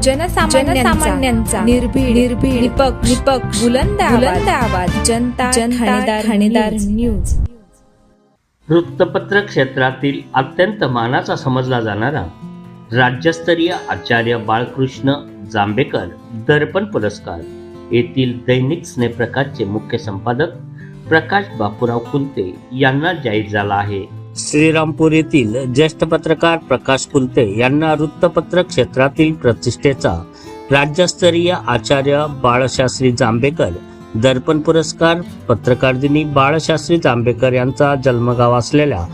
जनसामान्यांचा निर्भीड निर्भीड निपक्ष निपक्ष बुलंद बुलंद आवाज. जनता जनता ठाणेदार न्यूज. वृत्तपत्र क्षेत्रातील अत्यंत मानाचा समजला जाणारा राज्यस्तरीय आचार्य बाळकृष्ण जांभेकर दर्पण पुरस्कार. येथील दैनिक स्नेहप्रकाशचे मुख्य संपादक प्रकाश बापूराव कुलते यांना जाहीर झाला आहे. श्रीरामपूर येथील ज्येष्ठ पत्रकार प्रकाश कुलते यांना वृत्तपत्र क्षेत्रातील प्रतिष्ठेचा राज्यस्तरीय आचार्य बाळशास्त्री जांभेकर दर्पण पुरस्कार पत्रकार दिनी बाळशास्त्री जांभेकर यांचा जन्मगाव असलेल्या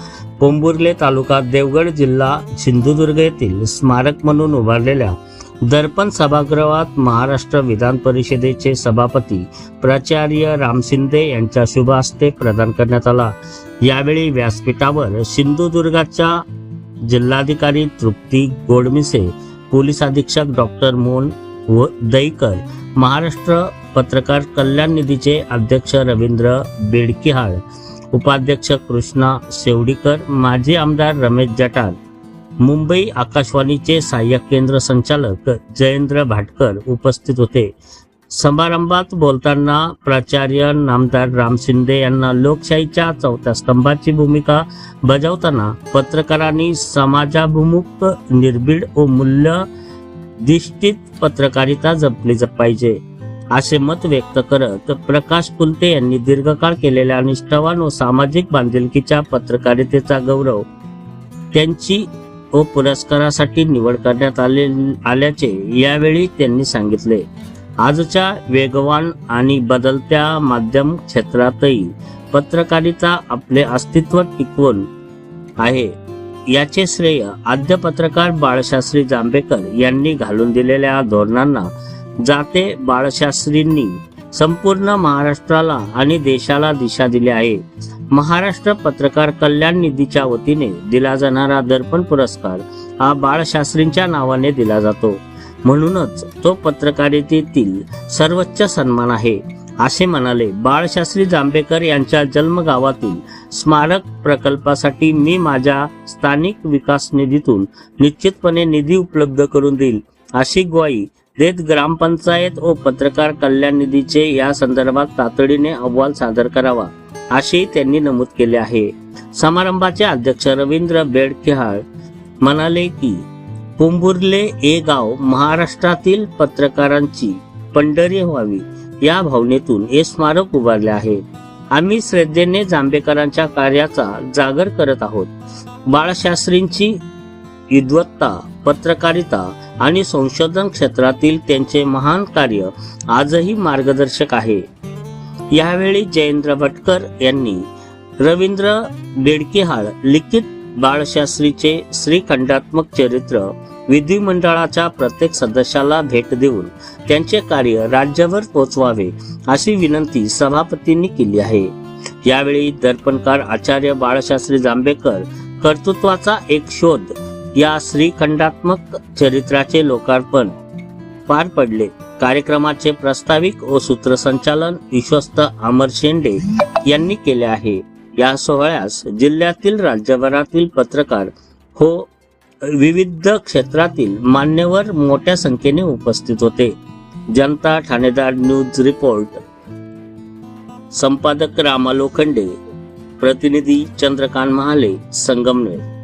पोंबुर्ले तालुका देवगड जिल्हा सिंधुदुर्ग येथील स्मारक म्हणून उभारलेल्या दर्पण सभागृहात महाराष्ट्र विधान परिषदेचे सभापती प्राचार्य राम शिंदे यांच्या शुभ हस्ते प्रदान करण्यात आला. यावेळी व्यासपीठावर सिंधुदुर्गाच्या जिल्हाधिकारी तृप्ती गोडमिसे पोलीस अधीक्षक डॉक्टर मोहन व दईकर महाराष्ट्र पत्रकार कल्याण निधीचे अध्यक्ष रवींद्र बेडकिहाळ उपाध्यक्ष कृष्णा शेवडीकर माजी आमदार रमेश जटार मुंबई आकाशवाणीचे सहाय्यक केंद्र संचालक जयेंद्र भाटकर उपस्थित होते. समारंभात बोलताना प्राचार्य नामदार राम शिंदे यांना लोकशाहीच्या चौथ्या स्तंभाची भूमिका बजावताना पत्रकारांनी समाजाभिमुख निर्भीड व मूल्य दिष्टित पत्रकारिता जपली ज- पाहिजे असे मत व्यक्त करत प्रकाश कुलते यांनी दीर्घकाळ केलेल्या निष्ठावान व सामाजिक बांधिलकीच्या पत्रकारितेचा गौरव त्यांची व पुरस्कारासाठी निवड करण्यात आले आल्याचे यावेळी त्यांनी सांगितले. आजच्या वेगवान आणि बदलत्या माध्यम क्षेत्रातही पत्रकारिता आपले अस्तित्व टिकवून आहे. याचे श्रेय आद्य पत्रकार बाळशास्त्री जांभेकर यांनी घालून दिलेल्या धोरणांना जाते बाळशास्त्रींनी संपूर्ण महाराष्ट्राला आणि देशाला दिशा दिली आहे. महाराष्ट्र पत्रकार कल्याण निधीच्या वतीने दिला जाणारा दर्पण पुरस्कार हा बाळशास्त्रींच्या नावाने दिला जातो. म्हणूनच तो पत्रकारितेतील सर्वोच्च सन्मान आहे असे म्हणाले बाळशास्त्री जांभेकर यांच्या जन्मगावातील स्मारक प्रकल्पासाठी मी माझ्या स्थानिक विकास निधीतून निश्चितपणे निधी उपलब्ध करून देईल अशी ग्वाही देत ग्रामपंचायत व पत्रकार कल्याण निधीचे या संदर्भात तातडीने अहवाल सादर करावा. असेही त्यांनी नमूद केले आहे. समारंभाचे अध्यक्ष रवींद्र बेडकिहाळ म्हणाले की कुंभुर्ले हे गाव महाराष्ट्रातील पत्रकारांची पंढरी व्हावी या भावनेतून हे स्मारक उभारले आहे. आम्ही श्रद्धेने जांभेकरांच्या कार्याचा जागर करत आहोत. बाळशास्त्रींची विद्वत्ता पत्रकारिता आणि संशोधन क्षेत्रातील त्यांचे महान कार्य आजही मार्गदर्शक आहे. यावेळी जयेंद्र भटकर यांनी रवींद्र बेडकेहाळ लिखित बाळशास्त्रीचे श्रीखंडात्मक चरित्र विधिमंडळाच्या प्रत्येक सदस्याला भेट देऊन त्यांचे कार्य राज्यभर पोचवावे अशी विनंती सभापतींनी केली आहे. यावेळी दर्पणकार आचार्य बाळशास्त्री जांभेकर कर्तृत्वाचा एक शोध या श्रीखंडात्मक चरित्राचे लोकार्पण पार पडले. कार्यक्रमाचे प्रास्ताविक व सूत्रसंचालन विश्वस्त अमर शेंडे यांनी केले आहे. या सोहळ्यास जिल्ह्यातील राज्यभरातील पत्रकार हो विविध क्षेत्रातील मान्यवर मोठ्या संख्येने उपस्थित होते. Janata Thanedar news report. संपादक रामा लोखंडे. प्रतिनिधी चंद्रकांत महाले संगमनेर.